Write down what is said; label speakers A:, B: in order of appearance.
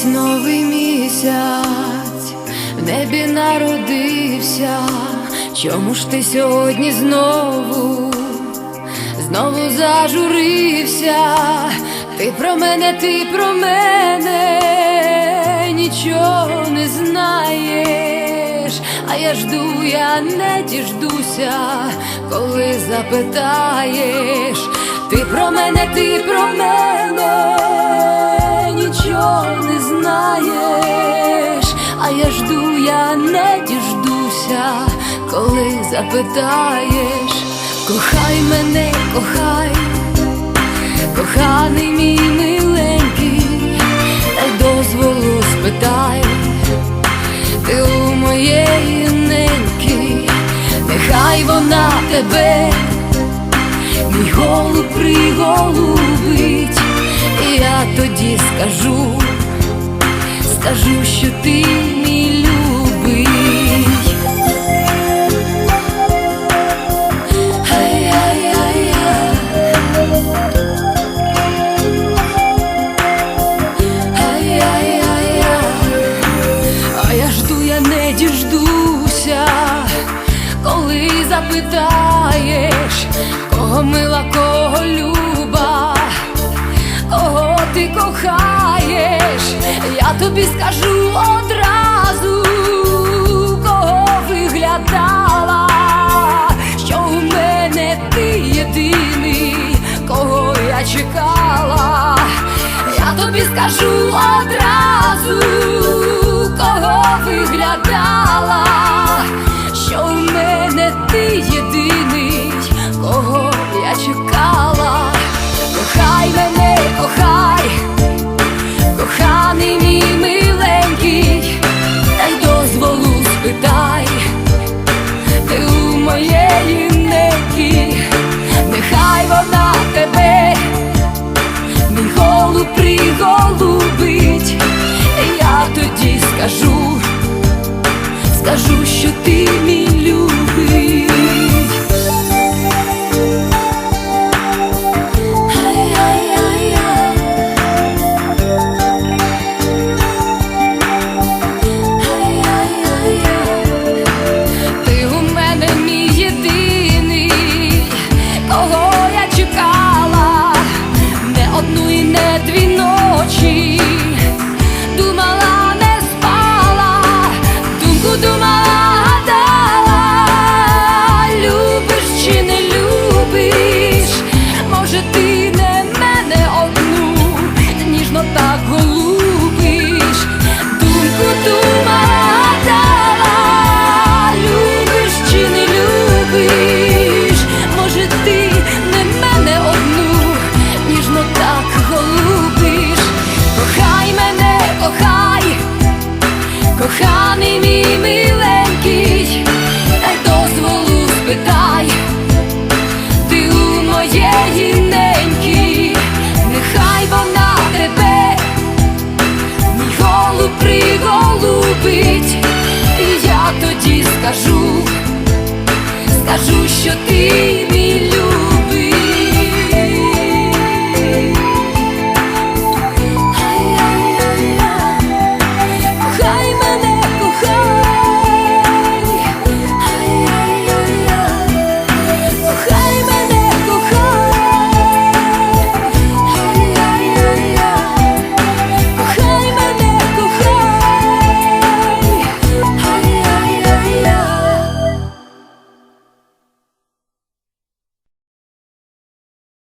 A: Місяць новий місяць в небі народився, чому ж ти сьогодні знову, знову зажурився, ти про мене, ти про мене нічого не знаєш, а я жду, я не діждуся, коли запитаєш, ти про мене, ти про мене не знаєш, а я жду, я не діждуся, коли запитаєш, кохай мене, кохай, коханий мій миленький, дай дозволу спитай, ти у моєї неньки, нехай вона тебе, мій голуб приголубить, я тоді скажу, скажу, що ти мій любий. А я жду, я не діждуся, коли запитаєш, кого мила, кого люба, я тобі скажу одразу, кого виглядала, що у мене ти єдиний, кого я чекала, я тобі скажу одразу, кого виглядала, миленький, дай дозволу спитай, ти у моєї некі, нехай вона тебе, мій голуб приголубить, я тоді скажу, скажу, що ти мій